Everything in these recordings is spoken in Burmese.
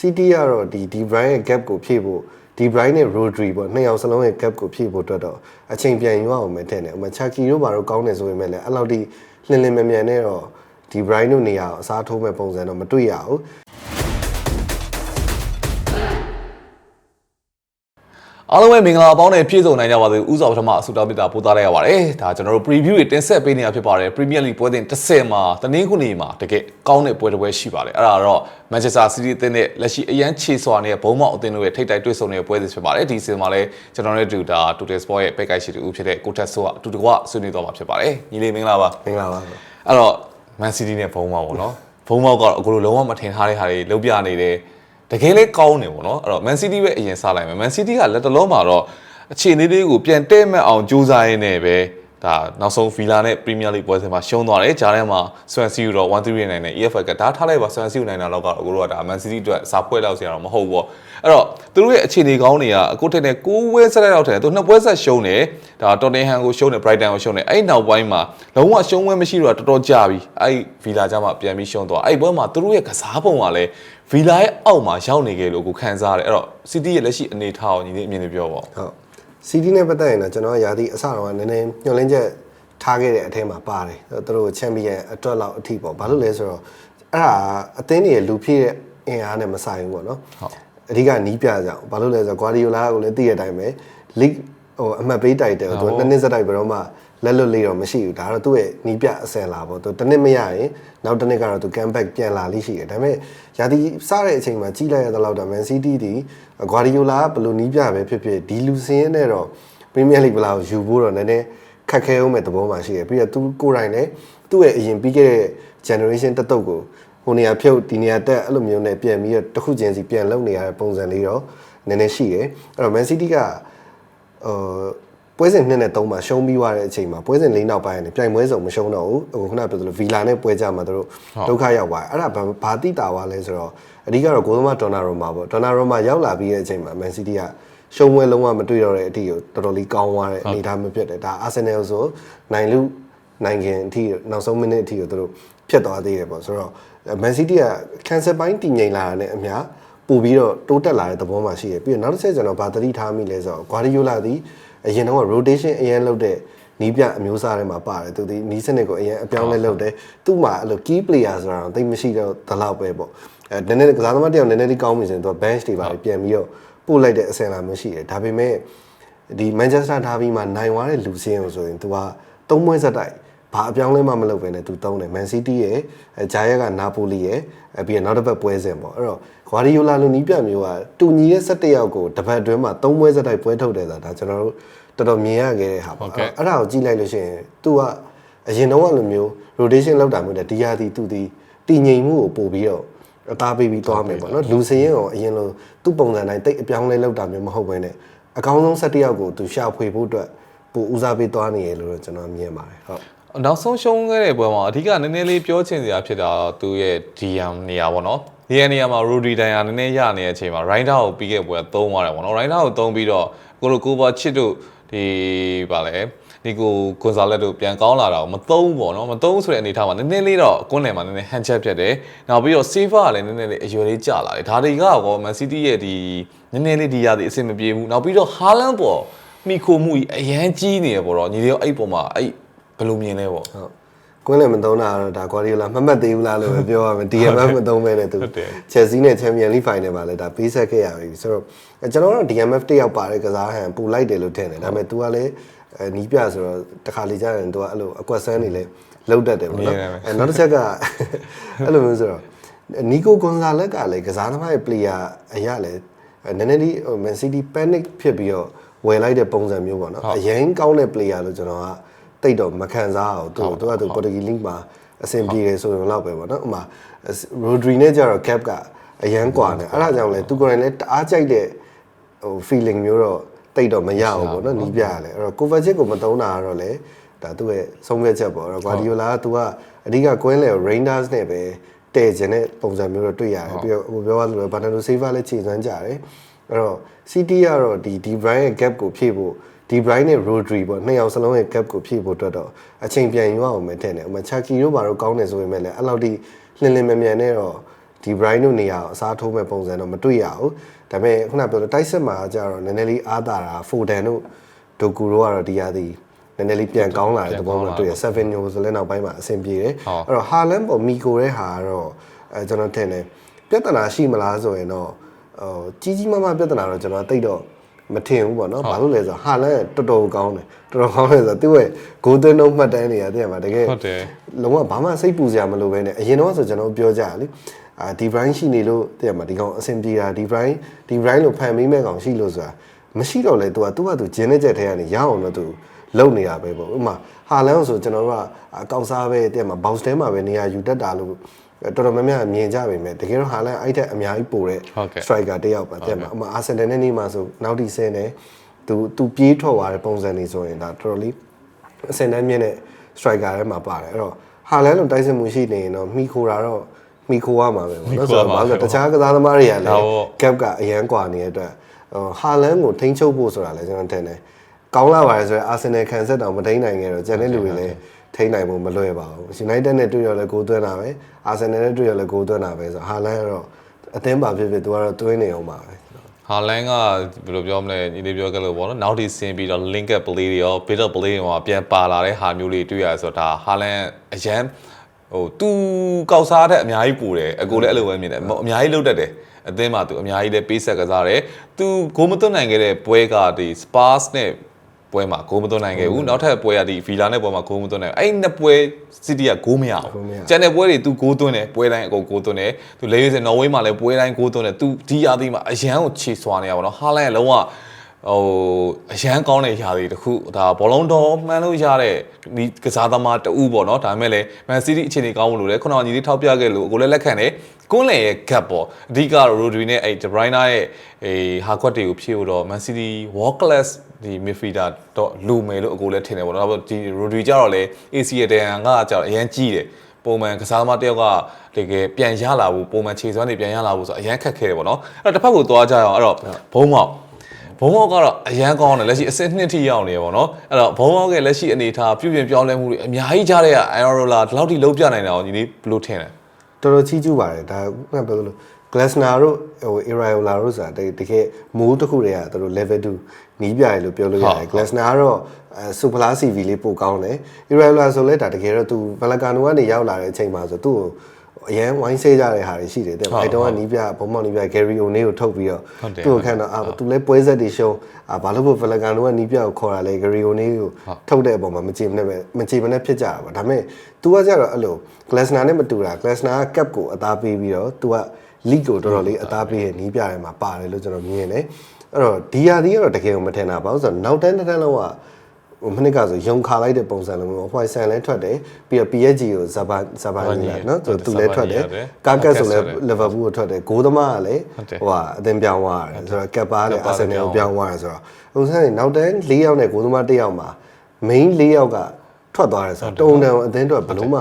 City ကတော့ဒီ De Bruyne ရဲ့ gap ကိုဖြည့်ဖို့ De Bruyne နဲ့ Rodri ပေါ့နှစ်ယောက်စလုံးရဲ့ gap ကိုဖြည့်ဖို့အတွက်တော့အချိန်ပြန်ယူအောင်မယ်ထင်တယ်။ဥပမာ Chucky တို့ဘာလို့ကောင်းတယ်ဆိုပေမဲ့လည်းအဲ့လောက်ထိလင်းလင်းမြန်မြန်နဲ့တော့ De Bruyne တို့နေရာကိုအစားထိုးမဲ့ပုံစံတော့မတွေ့ရဘူး။ အားလုံးပဲမင်္ဂလာပေါင်းနဲ့ပြည့်စုံနိုင်ကြပါစေဥဆောင်ပထမအဆူတောင်းပြတာပို့သားလိုက်ရပါတယ်ဒါကျွန်တော်တို့ preview တွေတင်ဆက်ပေးနေတာဖြစ်ပါတယ် Premier League ပွဲစဉ်30မှာတနင်္ဂနွေမှာတကယ်ကောင်းတဲ့ပွဲတစ်ပွဲရှိပါတယ်အဲ့ဒါတော့ Manchester City အသင်းနဲ့လက်ရှိအရန်ခြေစွာနေတဲ့ဘုံမောက်အသင်းတို့ရဲ့ထိပ်တိုက်တွေ့ဆုံနေတဲ့ပွဲစဉ်ဖြစ်ပါတယ်ဒီစီမှာလည်းကျွန်တော်တို့တူတာ Total Sport ရဲ့ဘက်ကိုက်ရှိတူဖြစ်တဲ့ကိုတက်ဆိုကအတူတကွဆွေးနွေးသွားမှာဖြစ်ပါတယ်ညီလေးမင်္ဂလာပါမင်္ဂလာပါအဲ့တော့ Man City နဲ့ဘုံမောက်ပေါ့နော်ဘုံမောက်ကတော့အခုလိုလုံးဝမထင်ထားတဲ့ဟာတွေလုံးပြနေတယ် တကယ်လေးကောင်းတယ်ပေါ့နော်အဲ့တော့ Man City ပဲအရင်စလိုက်မယ် Man City ကလက်တလုံးမှာတော့အခြေအနေလေးကိုပြန်တဲ့မဲ့အောင်ကြိုးစားရင်းနဲ့ပဲ ဒါနောက်ဆုံး Villa နဲ့ Premier League ပွဲစဉ်မှာရှုံးသွားတယ်ဂျားထဲမှာ Swansea ကိုတော့1-3နိုင်နဲ့ EFL ကဒါထားလိုက်ပါ Swansea ကိုနိုင်တာတော့ကတော့အခုတော့ဒါ Man City အတွက်စာဖွဲလောက်စရာတော့မဟုတ်ဘူးပေါ့အဲ့တော့သူတို့ရဲ့အခြေအနေကောင်းတွေကအခုထက်နဲ့6ဝဲဆက်လိုက်တော့တယ်သူနှစ်ပွဲဆက်ရှုံးတယ်ဒါ Tottenham ကိုရှုံးတယ် Brighton ကိုရှုံးတယ်အဲ့နောက်ပိုင်းမှာလုံးဝရှုံးဝဲမရှိတော့တော်တော်ကြာပြီအဲ့ Villa ကြမှာပြန်ပြီးရှုံးသွားအဲ့ပွဲမှာသူတို့ရဲ့ကစားပုံကလည်း Villa ရဲ့အောက်မှာရောက်နေကြလို့ကိုခံစားရတယ်အဲ့တော့ City ရဲ့လက်ရှိအနေအထားကိုညီလေးအမြင်လေးပြောပါဦးဟုတ် CD နဲ့ပတ်သက်ရင်တော့ကျွန်တော်ရာသီအစတော့ကနည်းနည်းညှို့လင်းချက်ထားခဲ့တဲ့အထဲမှာပါတယ်သူတို့ချန်ပီယံအတွက်လောက်အထိပေါ့ဘာလို့လဲဆိုတော့အဲ့ဒါအသင်းတွေလူဖြည့်တဲ့အင်အားနဲ့မဆိုင်ဘူးပေါ့နော်ဟုတ်အဓိကနီးပြကြအောင်ဘာလို့လဲဆိုတော့ Guardiola ကိုလည်းသိတဲ့အတိုင်းပဲ league ဟိုအမှတ်ပေးတိုက်တယ်သူနှစ်နှစ်စတိုက်ဘယ်တော့မှ လက်လွတ်လေးတော့မရှိဘူးဒါတော့သူ့ရဲ့နီးပြအစင်လာပေါ့သူတစ်နှစ်မရရင်နောက်တစ်နှစ်ကတော့သူ comeback ပြန်လာလိမ့်ရှိတယ်ဒါပေမဲ့ရာသီစတဲ့အချိန်မှာကြီးလိုက်ရတဲ့လောက်တော့ Man City ဒီ Guardiola ကဘယ်လိုနီးပြပဲဖြစ်ဖြစ်ဒီလူစင်းနဲ့တော့ Premier League ဘလာကိုယူဖို့တော့နည်းနည်းခက်ခဲအောင်မဲ့သဘောမှရှိတယ်ပြီးတော့သူကိုယ်တိုင်လည်းသူ့ရဲ့အရင်ပြီးခဲ့တဲ့ generation တက်တုပ်ကိုဟိုနေရာဖြုတ်ဒီနေရာတက်အဲ့လိုမျိုးနဲ့ပြန်ပြီးတော့တစ်ခုချင်းစီပြန်လုပ်နေရတဲ့ပုံစံလေးတော့နည်းနည်းရှိတယ်အဲ့တော့ Man City ကဟို ပွဲစဉ်2နဲ့3မှာရှုံးပြီးသွားတဲ့အချိန်မှာပွဲစဉ်4နောက်ပိုင်းကနေပြိုင်ပွဲစုံမရှုံးတော့ဘူးဟိုခုနပြောသလိုဗီလာနဲ့ပွဲကြမှာတို့ဒုက္ခရောက်သွားတယ်အဲ့ဒါဘာတိတာသွားလဲဆိုတော့အဓိကတော့ကိုသမားဒေါ်နာရိုမာပေါ့ဒေါ်နာရိုမာရောက်လာပြီးတဲ့အချိန်မှာ Man City ကရှုံးပွဲလုံးဝမတွေ့တော့တဲ့အထိကိုတော်တော်လေးကောင်းသွားတဲ့အနေအထားမျိုးဖြစ်တယ်ဒါအာဆင်နယ်ဆိုနိုင်လူနိုင်ငံအထိနောက်ဆုံးမိနစ်အထိကိုတို့ဖြစ်သွားသေးတယ်ပေါ့ဆိုတော့ Man City က cancel ပိုင်းတည်ငြိမ်လာတာနဲ့အများပို့ပြီးတော့တိုးတက်လာတဲ့သဘောမှရှိတယ်ပြီးတော့နောက်တစ်ချက်ကျွန်တော်ဗာသတိထားမိလဲဆိုတော့ Guardiola သည် အရင်တော့ rotation အရင်လုပ်တဲ့နီးပြအမျိုးအစားတွေမှာပါတယ်သူဒီနီးစနစ်ကိုအရင်အပြောင်းလဲလုပ်တယ်သူ့မှာအဲ့လို key player ဆိုတာတော့သိမရှိတော့ဒီလောက်ပဲပေါ့အဲနည်းနည်းကစားသမားတယောက်နည်းနည်းလေးကောင်းပြီဆိုရင်သူက bench တွေပါပြန်ပြီးတော့ပို့လိုက်တဲ့အဆင်လာမရှိတယ်ဒါပေမဲ့ဒီ Manchester Derby မှာနိုင်သွားတဲ့လူစင်းကိုဆိုရင်သူကသုံးမွေးဆက်တိုက် ဘာအပြောင်းလဲမှမလုပ်ပဲနဲ့သူသုံးတယ်မန်စီးတီးရဲ့ဂျာယက်ကနာပိုလီရဲ့ပြီးတော့နောက်တစ်ပတ်ပွဲစဉ်ပေါ့အဲ့တော့ဂွာဒီယိုလာလိုနီးပြမျိုးကတူညီရဲ့17ယောက်ကိုတပတ်အတွင်းမှာ3ပွဲစတိုက်ပွဲထုတ်တယ်ဆိုတာဒါကျွန်တော်တို့တော်တော်မြင်ရခဲ့တဲ့ဟာပါအဲ့ဒါကိုကြည့်လိုက်လို့ရှိရင်သူကအရင်တော့ကလိုမျိုး rotation လောက်တာမျိုးနဲ့တရားသည်သူသည်တည်ငြိမ်မှုကိုပို့ပြီးတော့အသားပေးပြီးသွားမယ်ပေါ့နော်လူစင်းရောအရင်လိုသူ့ပုံစံတိုင်းတိတ်အပြောင်းလဲလောက်တာမျိုးမဟုတ်ဘဲနဲ့အကောင်းဆုံး17ယောက်ကိုသူရှာဖွေဖို့အတွက်ပို့ဦးစားပေးသွားနေရလို့ကျွန်တော်မြင်ပါတယ်ဟုတ် နောက်ဆုံးရှုံးခဲ့တဲ့ပွဲမှာအဓိကနည်းနည်းလေးပြောချင်စရာဖြစ်တာသူရဲ့ DM နေရာပေါ့နော်ဒီနေရာမှာ Rodri တန်ရာနည်းနည်းရနေတဲ့အချိန်မှာ Rider ကိုပြီးခဲ့ပွဲသုံးသွားတယ်ပေါ့နော် Rider ကိုသုံးပြီးတော့ကိုလိုကိုဘာချစ်တို့ဒီဗာလဲဒီကိုကွန်ဆာလက်တို့ပြန်ကောင်းလာတာကိုမသုံးပေါ့နော်မသုံးဆိုတဲ့အနေထားမှာနည်းနည်းလေးတော့ကွန်းနယ်မှာနည်းနည်းဟန်ချက်ဖြစ်တယ်နောက်ပြီးတော့ Saver ကလည်းနည်းနည်းလေးအရွယ်လေးကျလာတယ်ဒါတွေကကော Man City ရဲ့ဒီနည်းနည်းလေးဒီရသည်အဆင်မပြေဘူးနောက်ပြီးတော့ Haaland ပေါ်မိခိုမှုကြီးအရန်ကြီးနေရပေါ့တော့ညီလေးအဲ့ပေါ်မှာအဲ့ဘ ယ်လိုမြင်လဲပေါ့ဟုတ်ကွင်းလည်းမသုံးတာတော့ဒါ Guardiola မမှတ်သေးဘူးလားလို့ပဲပြောရမယ် DMF မသုံးပဲနဲ့သူ Chelsea နဲ့ Champions League Final မှာလည်းဒါပေးဆက်ခဲ့ရပြီဆိုတော့ကျွန်တော်တို့ DMF တစ်ယောက်ပါတယ်ကစားဟန်ပူလိုက်တယ်လို့ထင်တယ်ဒါပေမဲ့ तू ကလည်းအဲနီးပြဆိုတော့တခါလေကြာရင် तू ကအဲ့လိုအကွက်ဆန်းနေလဲလောက်တတ်တယ်ပေါ့နော်အဲနောက်တစ်ချက်ကအဲ့လိုမျိုးဆိုတော့နီကိုကွန်ဆာလက်ကလည်းကစားသမားရဲ့ player အရာလည်းနည်းနည်းလေး Man City panic ဖြစ်ပြီးတော့ဝယ်လိုက်တဲ့ပုံစံမျိုးပေါ့နော်အရင်ကောင်းတဲ့ player လို့ကျွန်တော်က တိတ်တော့မခံစားအောင်သူသူကသူ Portuguese League မှာအဆင်ပြေတယ်ဆိုရင်တော့ပဲပေါ့နော်ဥမာ Rodri နဲ့ကြတော့ cap ကအရန်กว่าတယ်အဲ့ဒါကြောင့်လဲသူကိုယ်တိုင်လည်းတအားကြိုက်တဲ့ဟို feeling မျိုးတော့တိတ်တော့မရဘူးပေါ့နော်နီးပြရလဲအဲ့တော့ Kovacic ကိုမတုံးတာကတော့လေဒါသူ့ရဲ့ဆုံးဖြတ်ချက်ပေါ့အဲ့တော့ Guardiola ကသူကအဓိကကွင်းလေကို Rangers နဲ့ပဲတည်ခြင်းတဲ့ပုံစံမျိုးတော့တွေ့ရတယ်ပြီးတော့ဟိုပြောရလို့ Bernardo Silva လည်းခြေစွမ်းကြတယ်အဲ့တော့ City ကတော့ဒီ De Bruyne ရဲ့ gap ကိုဖြည့်ဖို့ De Bruyne နဲ့ Rodri ပေါ့နှစ်ယောက်စလုံးရဲ့ gap ကိုဖြည့်ဖို့အတွက်တော့အချိန်ပြန်ယူအောင်မယ်ထင်တယ်။ဥပမာ Chucky တို့ဘာလို့ကောင်းတယ်ဆိုပေမဲ့လည်းအဲ့လောက်ထိလင်းလင်းမြန်မြန်နဲ့တော့ဒီ Brian တို့နေရာကိုအစားထိုးမဲ့ပုံစံတော့မတွေ့ရဘူးဒါပေမဲ့ခုနပြောလို့တိုက်စစ်မှာကျတော့နည်းနည်းလေးအားတာတာ Foden တို့ဒိုကူတို့ကတော့ဒီရသည်နည်းနည်းလေးပြန်ကောင်းလာတဲ့သဘောမှတွေ့ရ7 0ဆိုလည်းနောက်ပိုင်းမှာအဆင်ပြေတယ်အဲ့တော့ Haaland ပေါ်မီကိုတဲ့ဟာကတော့အဲကျွန်တော်ထင်တယ်ပြဿနာရှိမလားဆိုရင်တော့ဟိုကြီးကြီးမားမားပြဿနာတော့ကျွန်တော်သိတော့ မထင်ဘူးပေါ့နော်ဘာလို့လဲဆိုတော့ဟာလန်တော်တော်ကောင်းတယ်တော်တော်ကောင်းတယ်ဆိုတော့သူ့ရဲ့ဂိုးသွင်းနှုတ်မှတ်တမ်းတွေကတကယ်မှာတကယ် ဟုတ်တယ် လုံးဝဘာမှစိတ်ပူစရာမလိုပဲနဲ့အရင်တော့ဆိုကျွန်တော်ပြောကြရလေအာဒီ brand ရှိနေလို့တကယ်မှာဒီကောင်အဆင်ပြေတာဒီ brand ဒီ brand လို့ဖန်ပြီးမဲ့ကောင်ရှိလို့ဆိုတာမရှိတော့လေ तू က तू က तू ဂျင်းတဲ့ချက်ထဲကနေရအောင်တော့ तू လုံနေတာပဲပေါ့ဥပမာဟာလန်ဆိုကျွန်တော်တို့ကအကောက်စားပဲတကယ်မှာ bounce တဲမှာပဲနေရာယူတတ်တာလို့ တော်တော်များများမြင်ကြပါမယ်တကယ်တော့ဟာလန်အဲ့ထက်အများကြီးပိုတဲ့ဟုတ်ကဲ့ striker တစ်ယောက်ပါတဲ့မှာအမအာဆင်နယ်နဲ့နေမှာဆိုနောက်တီဆင်းနေသူသူပြေးထွက်သွားတဲ့ပုံစံနေဆိုရင်ဒါတော်တော်လေးအဆင်တန်းမြင့်တဲ့ striker ထဲမှာပါတယ်အဲ့တော့ဟာလန်လိုတိုက်စစ်မှုရှိနေရင်တော့မိခိုတာတော့မိခိုရမှာပဲပေါ့နော်ဆိုတော့ဘာလို့လဲတခြားကစားသမားတွေကလည်း gap ကအရန်ကွာနေတဲ့အတွက်ဟိုဟာလန်ကိုထိန်းချုပ်ဖို့ဆိုတာလည်းကျွန်တော်ထင်တယ်ကောင်းလာပါတယ်ဆိုရင်အာဆင်နယ်ခံဆက်တော့မထိန်းနိုင်ခဲ့တော့ကျန်တဲ့လူတွေလည်း ထိန်းနိုင်ဖို့မလွယ်ပါဘူး။ United နဲ့တွေ့ရလဲဂိုးသွင်းတာပဲ။ Arsenal နဲ့တွေ့ရလဲဂိုးသွင်းတာပဲဆိုတော့ဟာလန်ကတော့အသင်းပါဖြစ်ဖြစ်သူကတော့သွင်းနေအောင်ပါပဲဟာလန်ကဘယ်လိုပြောမလဲညီလေးပြောခဲ့လို့ပေါ့နော်နောက်ထိဆင်းပြီးတော့ link up play တွေရော bit up play တွေမှာပြန်ပါလာတဲ့ဟာမျိုးတွေတွေ့ရဆိုတော့ဒါဟာလန်အရန်ဟိုသူကောက်စားတဲ့အများကြီးပူတယ်အကိုလည်းအဲ့လိုပဲမြင်တယ်အများကြီးလုတ်တတ်တယ်အသင်းမှာသူအများကြီးလည်းပေးဆက်ကစားတယ်သူဂိုးမသွင်းနိုင်ခဲ့တဲ့ပွဲကဒီ Spurs နဲ့ ပွဲမှာဂိုးမသွင်းနိုင်ခဲ့ဘူးနောက်ထပ်ပွဲကဒီ Villa နဲ့ပွဲမှာဂိုးမသွင်းနိုင်ဘူးအဲ့ဒီနှစ်ပွဲ City ကဂိုးမရဘူးကျန်တဲ့ပွဲတွေသူဂိုးသွင်းတယ်ပွဲတိုင်းအကုန်ဂိုးသွင်းတယ်သူလေယူစင်နော်ဝေးမှာလည်းပွဲတိုင်းဂိုးသွင်းတယ်သူဒီအသီးမှာအရန်ကိုခြေဆွာနေရပါတော့ဟာလန်ကလုံးဝဟိုအရန်ကောင်းတဲ့ຢာတွေတခုဒါဘောလုံးတော်မှန်းလို့ရတဲ့ဒီကစားသမားတဦးပေါ့နော်ဒါပေမဲ့လည်း Man City အခြေအနေကောင်းလို့လေခုနကညီလေးထောက်ပြခဲ့လို့ကိုလည်းလက်ခံတယ် ကွန်းလေရဲ့ gap ပေါ့အဓိကတော့ Rodri နဲ့အဲ့ De Bruyne ရဲ့အေးဟာကွက်တွေကိုဖြည့်ဖို့တော့ Man City world class ဒီ midfielder တော့လူမယ်လို့အကိုလည်းထင်တယ်ပေါ့နော်။ဒီ Rodri ကြတော့လေ AC ရဲ့တန်ကကြတော့အရန်ကြီးတယ်။ပုံမှန်ကစားသမားတစ်ယောက်ကတကယ်ပြန်ရလာဖို့ပုံမှန်ခြေစွမ်းတွေပြန်ရလာဖို့ဆိုအရန်ခက်ခဲတယ်ပေါ့နော်။အဲ့တော့တစ်ဖက်ကိုသွားကြရအောင်အဲ့တော့ဘုံမောက်ဘုံမောက်ကတော့အရန်ကောင်းတယ်လက်ရှိအဆင့်နှစ်ထိရောက်နေရပေါ့နော်အဲ့တော့ဘုံမောက်ရဲ့လက်ရှိအနေအထားပြုပြင်ပြောင်းလဲမှုတွေအများကြီးကြားတဲ့က Aerola ဒီလောက်ထိလုံးပြနိုင်တာကိုညီလေးဘယ်လိုထင်လဲ တော်တော်ချီးကျူးပါတယ်ဒါကပြောလို့ Glasner တို့ဟို Iriola တို့ဆိုတာတကယ်မိုးတစ်ခုတည်းကသူတို့ level 2နီးပြရလို့ပြောလို့ရတယ် Glasner ကတော့အဲစူပလာ CV လေးပို့ကောင်းတယ် Iriola ဆိုလဲဒါတကယ်တော့သူ Balacano ကနေရောက်လာတဲ့အချိန်မှာဆိုသူ့ကို အရန်ဝိုင်းဆေးကြတဲ့ဟာတွေရှိတယ်တဲ့အဲတော့ကနီးပြဘုံမောင်နီးပြ Gary O'Neil ကိုထုတ်ပြီးတော့သူ့ကိုခံတော့အာသူလဲပွဲဆက်တွေရှုံးအာဘာလို့ဘ Balacano ကနီးပြကိုခေါ်တာလဲ Gary O'Neil ကိုထုတ်တဲ့အပေါ်မှာမကြည်မနဲ့ပဲမကြည်မနဲ့ဖြစ်ကြတာပါဒါပေမဲ့ तू ကကြတော့အဲ့လို Glasner နဲ့မတူတာ Glasner က cap ကိုအသားပေးပြီးတော့ तू က league ကိုတော်တော်လေးအသားပေးရဲ့နီးပြထဲမှာပါတယ်လို့ကျွန်တော်မြင်တယ်အဲ့တော့ဒီဟာဒီကတော့တကယ်ကိုမထင်တာဘာလို့ဆိုတော့နောက်တန်းတစ်တန်းလုံးက ဟိုမနစ်ကဆိုရုံခါလိုက်တဲ့ပုံစံလိုမျိုးဟိုဆန်လည်းထွက်တယ်ပြီးတော့ PSG ကိုဇဘာဇဘာနီလာနော်သူသူလည်းထွက်တယ်ကာကတ်ဆိုလည်းလီဗာပူးကိုထွက်တယ်ဂိုးသမားကလည်းဟိုကအသင်ပြောင်းသွားတယ်ဆိုတော့ကပ်ပါလည်းအာဆင်နယ်ကိုပြောင်းသွားတယ်ဆိုတော့ဟိုဆန်နောက်တန်း၄ယောက်နဲ့ဂိုးသမား၁ယောက်မှာ main ၄ယောက်ကထွက်သွားတယ်ဆိုတော့တုံတန်အသင်းတော့ဘယ်လို့မှ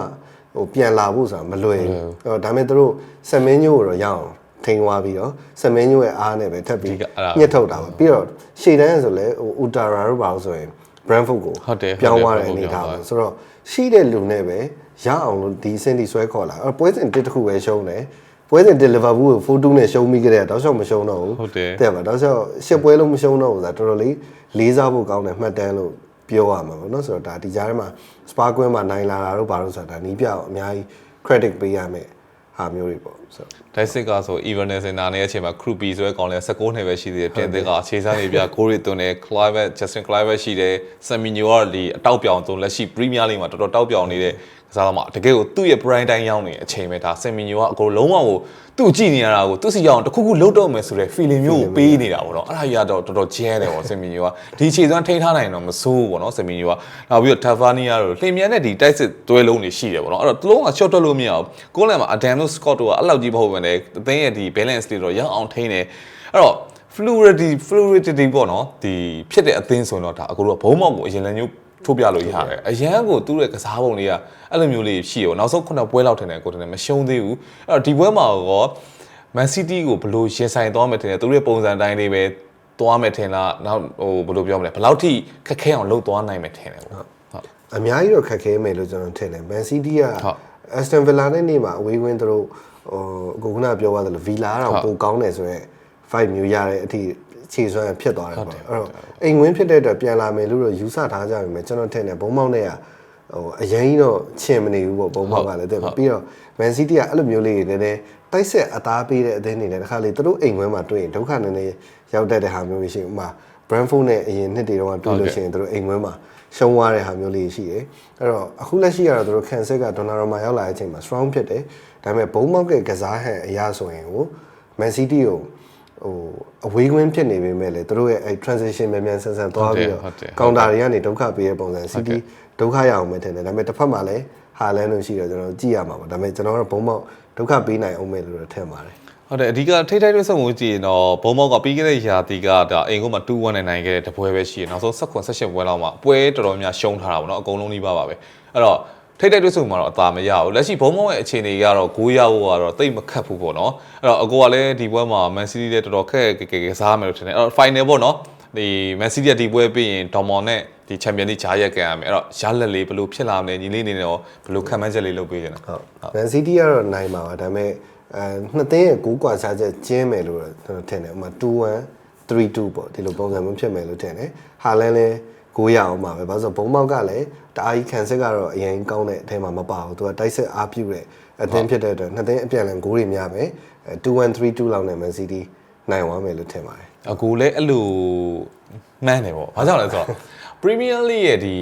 ဟိုပြန်လာဖို့ဆိုတာမလွယ်ဘူးအဲ့တော့ဒါပေမဲ့တို့ဆမင်းညို့ကိုတော့ရအောင်ထိန်သွားပြီးတော့ဆမင်းညို့ရဲ့အားနဲ့ပဲထပ်ပြီးညှစ်ထုတ်တာပါပြီးတော့ရှေ့တန်းဆိုလဲဟို Utara တို့ပါလို့ဆိုရင် Brentford ကိုပြောင်းသွားတဲ့အနေထားပါဆိုတော့ရှိတဲ့လူနဲ့ပဲရအောင်လို့ဒီစင်တီဆွဲခေါ်လာအဲ့ပွဲစဉ်တစ်တစ်ခုပဲရှုံးတယ်ပွဲစဉ်တစ်လီဗာပူးကို4-2နဲ့ရှုံးပြီးကြတဲ့တောက်လျှောက်မရှုံးတော့ဘူးဟုတ်တယ်တဲ့ပါတောက်လျှောက်ရှစ်ပွဲလုံးမရှုံးတော့ဘူးဆိုတာတော်တော်လေးလေးစားဖို့ကောင်းတယ်မှတ်တမ်းလို့ပြောရမှာပေါ့နော်ဆိုတော့ဒါဒီကြားထဲမှာစပါကွင်းမှာနိုင်လာတာတို့ဘာလို့ဆိုတာဒါနီးပြအောင်အများကြီး credit ပေးရမယ်ဟာမျိုးတွေပေါ့ ဆိုတော့ဒိုက်စစ်ကဆို Everness နာနေတဲ့အချိန်မှာ Krupi ဆိုတဲ့ကောင်လေး16နှစ်ပဲရှိသေးတယ်ပြင်သစ်ကအခြေစားနေပြကိုရီသွင်းတယ် Clive Justin Clive ရှိတယ် Seminyo ကဒီအတောက်ပြောင်သွင်းလက်ရှိ Premier League မှာတော်တော်တောက်ပြောင်နေတဲ့ ကစားသမားတကယ်ကိုသူ့ရဲ့ prime time ရောက်နေတဲ့အချိန်ပဲဒါ Seminyo ကအကုန်လုံးဝကိုသူ့ကြည့်နေရတာကိုသူ့စီရောက်တခုခုလှုပ်တော့မယ်ဆိုတဲ့ feeling မျိုးကိုပေးနေတာပေါ့နော်အဲ့ဒါကြီးကတော့တော်တော်ကျဲတယ်ပေါ့ Seminyo ကဒီခြေစွမ်းထိန်းထားနိုင်တော့မဆိုးဘူးပေါ့နော် Seminyo ကနောက်ပြီးတော့ Tavernier တို့လင်မြန်တဲ့ဒီတိုက်စစ်တွဲလုံးတွေရှိတယ်ပေါ့နော်အဲ့တော့တလုံးက short တွက်လို့မရဘူးကိုလန်မှာ Adam တို့ Scott တို့ကအဲ့လောက်ကြီးမဟုတ်ဘဲနဲ့အသင်းရဲ့ဒီ balance လေးတော့ရအောင်ထိန်းတယ်အဲ့တော့ fluidity fluidity ပေါ့နော်ဒီဖြစ်တဲ့အသင်းဆိုရင်တော့ဒါအခုတော့ဘုံမောက်ကိုအရင်လည်းမျိုး ထိုးပြလို့ရတယ်အရန်ကိုသူ့ရဲ့ကစားပုံလေးကအဲ့လိုမျိုးလေးရှိရောနောက်ဆုံးခုနပွဲလောက်ထင်တယ်ကိုတင်တယ်မရှုံးသေးဘူးအဲ့တော့ဒီပွဲမှာတော့ Man City ကိုဘယ်လိုရင်ဆိုင်သွားမယ်ထင်တယ်သူတို့ရဲ့ပုံစံတိုင်းလေးပဲသွားမယ်ထင်လားနောက်ဟိုဘယ်လိုပြောမလဲဘယ်လောက်ထိခက်ခဲအောင်လုပ်သွားနိုင်မယ်ထင်တယ်ပေါ့ဟုတ်အများကြီးတော့ခက်ခဲမယ်လို့ကျွန်တော်ထင်တယ် Man City ကဟုတ် Aston Villa နဲ့နေမှာအဝေးဝင်းသူတို့ဟိုကိုခုနကပြောသွားတယ်လို့ဗီလာတော့ပိုကောင်းတယ်ဆိုတော့ fight မျိုးရတဲ့အထိ ခြေစွမ်းဖြစ်သွားတယ်ပေါ့အဲ့တော့အိမ်ဝင်းဖြစ်တဲ့အတွက်ပြန်လာမယ်လို့တော့ယူဆထားကြပြီမယ်ကျွန်တော်ထင်တယ်ဘုံမောက်နဲ့ကဟိုအရင်တော့ချင်မနေဘူးပေါ့ဘုံမောက်ကလည်းတဲ့ပြီးတော့ Man City ကအဲ့လိုမျိုးလေးတွေနည်းနည်းတိုက်ဆက်အသားပေးတဲ့အသင်းတွေလည်းတစ်ခါလေသူတို့အိမ်ဝင်းမှာတွေ့ရင်ဒုက္ခနည်းနည်းရောက်တတ်တဲ့ဟာမျိုးရှိဥမာ Brentford နဲ့အရင်နှစ်တွေတော့တွေ့လို့ရှိရင်သူတို့အိမ်ဝင်းမှာရှုံးသွားတဲ့ဟာမျိုးလေးရှိတယ်အဲ့တော့အခုလက်ရှိကတော့သူတို့ cancel က Donnarumma ရောက်လာတဲ့အချိန်မှာ strong ဖြစ်တယ်ဒါပေမဲ့ဘုံမောက်ကကစားဟန်အရာဆိုရင်ကို Man City ကို ဟိုအဝေးကွင်းဖြစ်နေပေမဲ့လေသူတို့ရဲ့အဲ transition မြန်မြန်ဆန်ဆန်သွားပြီးတော့ဟုတ်တယ်ကောင်တာတွေကနေဒုက္ခပေးတဲ့ပုံစံ City ဒုက္ခရအောင်ပဲထင်တယ်ဒါပေမဲ့တစ်ဖက်မှာလည်းဟာလန်လို့ရှိတော့ကျွန်တော်ကြည့်ရမှာပါဒါပေမဲ့ကျွန်တော်တို့ဘုံမောက်ဒုက္ခပေးနိုင်အောင်မယ်လို့တော့ထင်ပါတယ်ဟုတ်တယ်အဓိကထိတ်ထိုက်တွဲဆုံမှုကြည့်ရင်တော့ဘုံမောက်ကပြီးခဲ့တဲ့ရာသီကဒါအိမ်ကမှ2-1နဲ့နိုင်ခဲ့တဲ့တပွဲပဲရှိရနောက်ဆုံး16 18ပွဲလောက်မှာပွဲတော်တော်များရှုံးထားတာပေါ့နော်အကုန်လုံးနှိပါပါပဲအဲ့တော့ ထိတ်ထိုက်တွဲဆုံမှာတော့အသာမရဘူးလက်ရှိဘုံမောက်ရဲ့အခြေအနေကတော့9ရောက်ကတော့တိတ်မခတ်ဘူးပေါ့နော်အဲ့တော့အကိုကလည်းဒီပွဲမှာ Man City လည်းတော်တော်ခက်ခက်ခဲခဲစားမယ်လို့ထင်တယ်အဲ့တော့ final ပေါ့နော်ဒီ Man City ကဒီပွဲပြီးရင် Dortmund နဲ့ဒီ Champions League ဂျားရက်ကန်ရမယ်အဲ့တော့ရလက်လေးဘယ်လိုဖြစ်လာမလဲညီလေးအနေနဲ့ရောဘယ်လိုခံမှန်းချက်လေးလုပ်ပေးချင်လဲဟုတ် Man City ကတော့နိုင်ပါပါဒါပေမဲ့အဲနှစ်သိန်းရဲ့ကိုးကွာစားချက်ကျင်းမယ်လို့တော့ကျွန်တော်ထင်တယ်ဥပမာ2-1 3-2ပေါ့ဒီလိုပုံစံမျိုးဖြစ်မယ်လို့ထင်တယ်ဟာလန်လည်း ကိုးရအောင်ပါပဲဘာလို့ဆိုဘုံမောက်ကလည်းတအားကြီးခံစစ်ကတော့အရင်ကောင်းတဲ့အထဲမှာမပါဘူးသူကတိုက်စစ်အားပြုတဲ့အသင်းဖြစ်တဲ့အတွက်နှစ်သိန်းအပြန်အလှန်ဂိုးတွေများပဲအဲ2-1 3-2လောက်နဲ့ Man City နိုင်သွားမယ်လို့ထင်ပါတယ်အကူလည်းအဲ့လိုမှန်းတယ်ပေါ့ဘာကြောင့်လဲဆိုတော့ Premier League ရဲ့ဒီ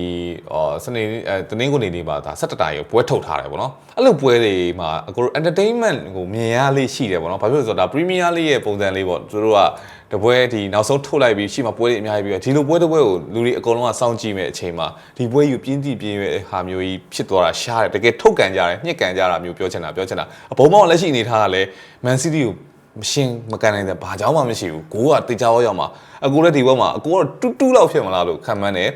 အော်စနေအဲတနင်္ဂနွေနေ့မှာဒါ17တာရီကိုပွဲထုတ်ထားတယ်ပေါ့နော်အဲ့လိုပွဲတွေမှာအကူ entertainment ကိုမြင်ရလေးရှိတယ်ပေါ့နော်ဘာဖြစ်လို့လဲဆိုတော့ဒါ Premier League ရဲ့ပုံစံလေးပေါ့သူတို့ကတပွဲဒီနောက်ဆုံးထုတ်လိုက်ပြီးရှိမှပွဲတွေအများကြီးပြီးတော့ဒီလိုပွဲတစ်ပွဲကိုလူတွေအကုန်လုံးကစောင့်ကြည့်မဲ့အချိန်မှာဒီပွဲယူပြင်းကြည့်ပြင်းရဲ့ဟာမျိုးကြီးဖြစ်သွားတာရှားတယ်တကယ်ထုတ်ကန်ကြတယ်ညှစ်ကန်ကြတာမျိုးပြောချင်တာပြောချင်တာအဘုံမောင်လက်ရှိအနေထားကလည်း Man City ကို မရှင်းမကန်နိုင်တဲ့ဘာကြောင့်မှမရှိဘူးကိုကတေချာရောရောက်မှာအကူလည်းဒီဘက်မှာအကူကတော့တူးတူးလောက်ဖြစ်မလားလို့ခံမှန်းတယ်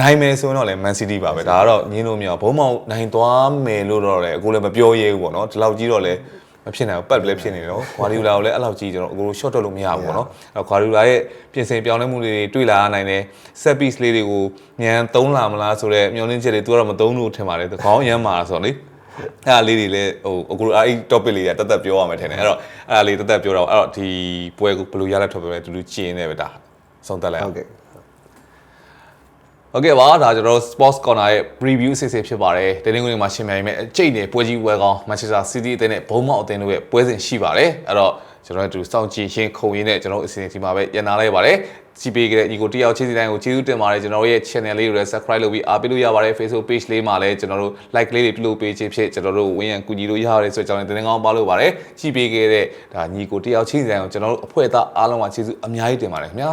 နိုင်မယ်ဆိုရင်တော့လည်း Man City ပါပဲဒါကတော့ညင်းလို့မရဘူးဘုံမောင်နိုင်သွားမယ်လို့တော့လည်းအကူလည်းမပြောရဲဘူးပေါ့နော်ဒီလောက်ကြီးတော့လည်းမဖြစ်နိုင်ဘူးပတ်လည်းဖြစ်နေတယ်နော်ဂွာဒီယိုလာကိုလည်းအဲ့လောက်ကြီးကျွန်တော်အကူတို့ short တော့လို့မရဘူးပေါ့နော်အဲ့ဂွာဒီယိုလာရဲ့ပြင်ဆင်ပြောင်းလဲမှုတွေတွေ့လာရနိုင်တယ် set piece လေးတွေကိုညံသုံးလာမလားဆိုတော့မျောလင်းချက်တွေသူကတော့မသုံးလို့ထင်ပါတယ်သူခေါင်းရမ်းมาဆိုတော့လေ အဲ့ဒါလေးတွေလည်းဟိုအခုအဲ့ဒီ topic လေးကတသက်ပြောရမယ်ထင်တယ်အဲ့တော့အဲ့ဒါလေးတသက်ပြောတော့အဲ့တော့ဒီပွဲကိုဘယ်လိုရလက်ထွက်ပဲတူတူကြည်နေပဲဒါဆုံးသက်လိုက်အောင် ဟုတ်ကဲ့ โอเคပါဒါကျွန်တော်တို့ Sports Corner ရဲ့ preview အစီအစဉ်ဖြစ်ပါတယ်တင်းတင်းကုန်းတွေမှာရှင်မြန်မဲ့အကျိတ်နေပွဲကြီးပွဲကောင်း Manchester City အသင်းနဲ့ဘုံမောက်အသင်းတို့ရဲ့ပွဲစဉ်ရှိပါတယ်အဲ့တော့ ကျွန်တော်တို့စောင့်ကြည့်ရှင်းခုံရင်းနဲ့ကျွန်တော်တို့အစီအစဉ်ဒီမှာပဲရန်နာလိုက်ပါတယ်ကြည့်ပေးကြတဲ့ညီကိုတယောက်ချင်းစီတိုင်းကိုကျေးဇူးတင်ပါတယ်ကျွန်တော်တို့ရဲ့ channel လေးကိုလည်း subscribe လုပ်ပြီးအားပေးလို့ရပါတယ် Facebook page လေးမှာလည်းကျွန်တော်တို့ like လေးတွေပြုလုပ်ပေးခြင်းဖြစ်ကျွန်တော်တို့ဝင်းရံကူညီလို့ရပါတယ်ဆိုတော့ကျွန်တော်တင်ငောင်းပါလို့ပါတယ်ကြည့်ပေးကြတဲ့ဒါညီကိုတယောက်ချင်းစီတိုင်းကိုကျွန်တော်တို့အဖွဲ့သားအားလုံးကကျေးဇူးအများကြီးတင်ပါတယ်ခင်ဗျာ